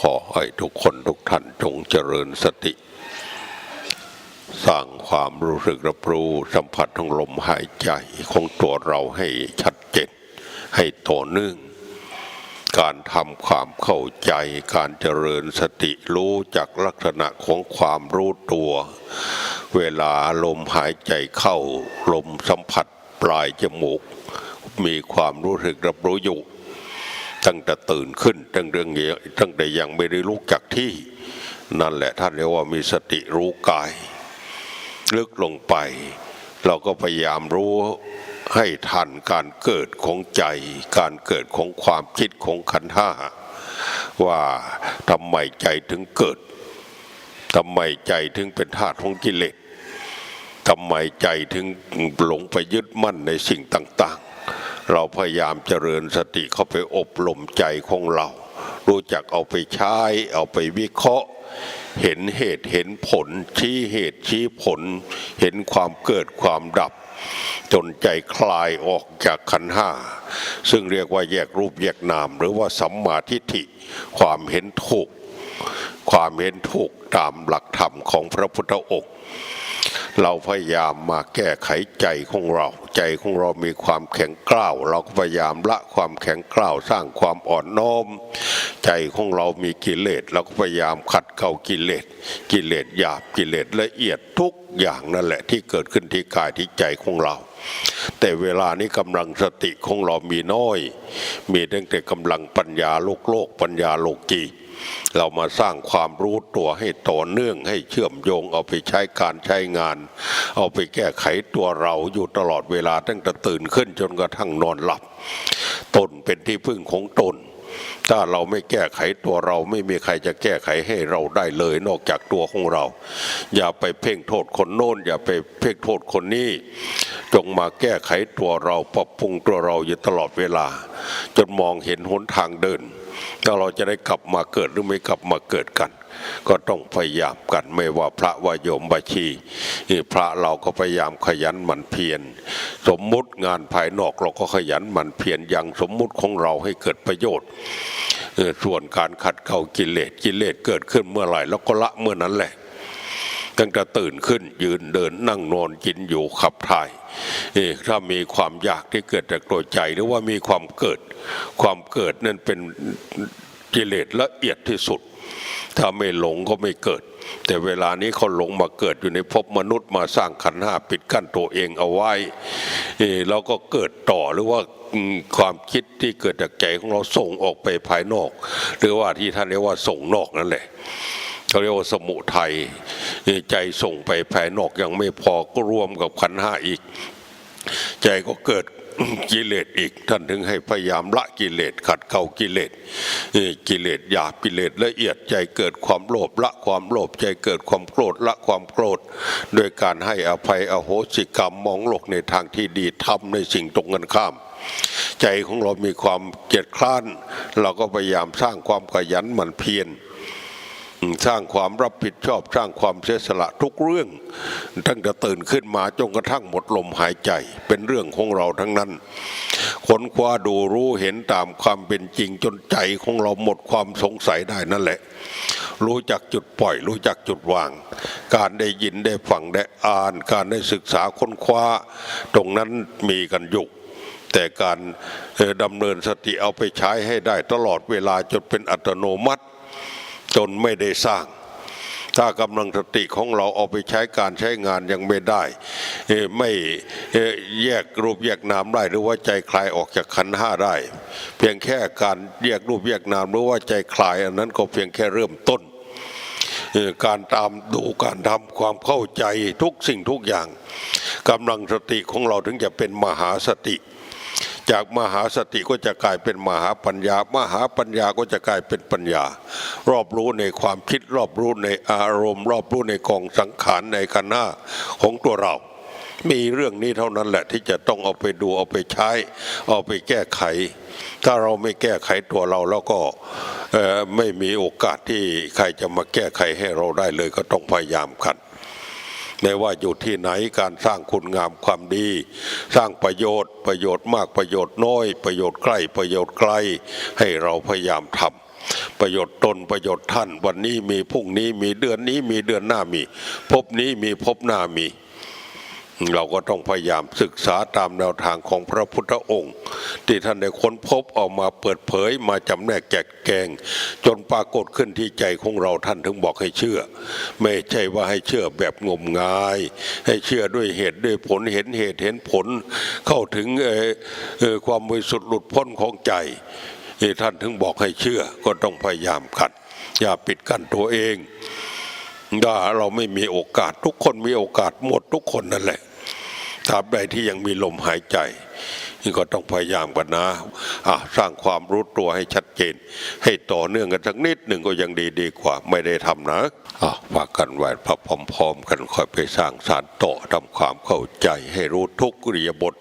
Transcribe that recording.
ขอให้ทุกคนทุกท่านจงเจริญสติ สร้างความรู้สึกรับรู้สัมผัสของลมหายใจของตัวเราให้ชัดเจนให้ต่อเนื่อง การทำความเข้าใจ การเจริญสติรู้จากลักษณะของความรู้ตัว เวลาลมหายใจเข้าลมสัมผัสปลายจมูก มีความรู้สึกรับรู้อยู่ ตั้งแต่ตื่นขึ้นตั้งเรื่องตั้งแต่ยังไม่ได้ลุกจากที่ นั่นแหละท่านเรียกว่ามีสติรู้กาย ลึกลงไป เราก็พยายามรู้ให้ทันการเกิดของใจ การเกิดของความคิดของขันธ์ห้าว่าทำไมใจถึงเกิดทำไมใจถึงเป็นธาตุของกิเลสทำไมใจถึงหลงไปยึดมั่นในสิ่งต่าง เราพยายามเจริญสติเข้าไปอบรมใจของเรา รู้จักเอาไปใช้ เอาไปวิเคราะห์ เห็นเหตุเห็นผล ชี้เหตุชี้ผล เห็นความเกิดความดับ จนใจคลายออกจากขันห้า ซึ่งเรียกว่าแยกรูปแยกนาม หรือว่าสัมมาทิฏฐิความเห็นถูก ความเห็นถูกตามหลักธรรมของพระพุทธองค์ เราพยายามมาแก้ไขใจของเรา ใจของเรามีความแข็งกร้าวเราก็พยายามละความแข็งกร้าวสร้างความอ่อนน้อม ใจของเรามีกิเลสเราก็พยายามขัดเกลากิเลสกิเลสหยาบกิเลสละเอียดทุกอย่างนั่นแหละที่เกิดขึ้นที่กายที่ใจของเรา แต่เวลานี้กำลังสติของเรามีน้อย มีตั้งแต่กำลังปัญญาโลกโลกปัญญาโลกี เรามาสร้างความรู้ตัวให้ต่อเนื่องให้เชื่อมโยง เอาไปใช้การใช้งาน เอาไปแก้ไขตัวเราอยู่ตลอดเวลาตั้งแต่ตื่นขึ้นจนกระทั่งนอนหลับ ตนเป็นที่พึ่งของตน ถ้าเราไม่แก้ไขตัวเราไม่มีใครจะแก้ไขให้เราได้เลยนอกจากตัวของเรา อย่าไปเพ่งโทษคนโน้น อย่าไปเพ่งโทษคนนี้จงมาแก้ไขตัวเราปรับปรุงตัวเราอยู่ตลอดเวลา จนมองเห็นหนทางเดิน ถ้าเราจะได้กลับมาเกิดหรือไม่กลับมาเกิดกัน ก็ต้องพยายามกันไม่ว่าพระวายโยมบาชีพระเราก็พยายามขยันหมั่นเพียรสมมุติงานภายนอกเราก็ขยันหมั่นเพียรยังสมมุติของเราให้เกิดประโยชน์ส่วนการขัดเกลากิเลสกิเลสเกิดขึ้นเมื่อไหร่เราก็ละเมื่อนั้นแหละ ตั้งแต่ตื่นขึ้นยืนเดินนั่งนอนกินอยู่ขับถ่ายถ้ามีความอยากที่เกิดจากตัวใจหรือว่ามีความเกิด ความเกิดนั่นเป็นกิเลสละเอียดที่สุด ถ้าไม่หลงก็ไม่เกิด แต่เวลานี้เขาหลงมาเกิดอยู่ในภพมนุษย์มาสร้างขันห้าปิดกั้นตัวเองเอาไว้เอ่อแล้วก็เกิดต่อหรือว่าความคิดที่เกิดจากใจของเราส่งออกไปภายนอก หรือว่าที่ท่านเรียกว่าส่งนอกนั่นแหละ เขาเรียกว่าสมุทัยใจส่งไปภายนอกยังไม่พอก็รวมกับขันห้าอีก ใจก็เกิดกิเลสอีกท่านถึงให้พยายามละกิเลสขัดเกลากิเลสกิเลสหยาบกิเลสละเอียดใจเกิดความโลภละความโลภใจเกิดความโกรธละความโกรธ โดยการให้อภัยอโหสิกรรมมองโลกในทางที่ดีทำในสิ่งตรงกันข้ามใจของเรามีความเกลียดคร้าน เราก็พยายามสร้างความขยันหมั่นเพียร สร้างความรับผิดชอบสร้างความเสียสละทุกเรื่อง ตั้งแต่ตื่นขึ้นมาจนกระทั่งหมดลมหายใจ เป็นเรื่องของเราทั้งนั้นค้นคว้าดูรู้เห็นตามความเป็นจริงจนใจของเราหมดความสงสัยได้นั่นแหละ รู้จักจุดปล่อย รู้จักจุดวาง การได้ยินได้ฟังได้อ่าน การได้ศึกษาค้นคว้า ตรงนั้นมีกันอยู่แต่การดำเนินสติเอาไปใช้ให้ได้ตลอดเวลาจนเป็นอัตโนมัติ จนไม่ได้สร้าง ถ้ากำลังสติของเราเอาไปใช้การใช้งานยังไม่ได้ไม่แยกรูปแยกนามได้หรือว่าใจคลายออกจากขันห้าได้ เพียงแค่การแยกรูปแยกนามหรือว่าใจคลายอันนั้นก็เพียงแค่เริ่มต้นการตามดูการทำความเข้าใจทุกสิ่งทุกอย่างกำลังสติของเราถึงจะเป็นมหาสติ จากมหาสติก็จะกลายเป็นมหาปัญญา มหาปัญญาก็จะกลายเป็นปัญญา รอบรู้ในความคิดรอบรู้ในอารมณ์ รอบรู้ในกองสังขารในขันธ์หน้าของตัวเรา มีเรื่องนี้เท่านั้นแหละที่จะต้องเอาไปดูเอาไปใช้ เอาไปแก้ไข ถ้าเราไม่แก้ไขตัวเราแล้วก็ไม่มีโอกาสที่ใครจะมาแก้ไขให้เราได้เลยก็ต้องพยายามกัน ไม่ว่าอยู่ที่ไหนการสร้างคุณงามความดี สร้างประโยชน์ ประโยชน์มากประโยชน์น้อย ประโยชน์ใกล้ประโยชน์ไกล ให้เราพยายามทำประโยชน์ตนประโยชน์ท่าน วันนี้มีพรุ่งนี้มีเดือนนี้มีเดือนหน้ามี พบนี้มีพบหน้ามี เราก็ต้องพยายามศึกษาตามแนวทางของพระพุทธองค์ ที่ท่านได้ค้นพบออกมาเปิดเผยมาจำแนกแจกแกง จนปรากฏขึ้นที่ใจของเราท่านถึงบอกให้เชื่อ ไม่ใช่ว่าให้เชื่อแบบงมงาย ให้เชื่อด้วยเหตุด้วยผลเห็นเหตุเห็นผล เข้าถึงเออความบริสุทธิ์หลุดพ้นของใจนี่ท่านถึงบอกให้เชื่อก็ต้องพยายามขัด อย่าปิดกั้นตัวเองถ้าเราไม่มีโอกาสทุกคนมีโอกาสหมดทุกคนนั่นแหละ ตราบใดที่ยังมีลมหายใจนี่ก็ต้องพยายามกันนะอะสร้างความรู้ตัวให้ชัดเจน ให้ต่อเนื่องกันสักนิดหนึ่งก็ยังดีดีกว่า ไม่ได้ทำนะอะฝากกันไว้พระพร้อมๆกันคอยไปสร้างสารต่อทำความเข้าใจ ให้รู้ทุกเรียบท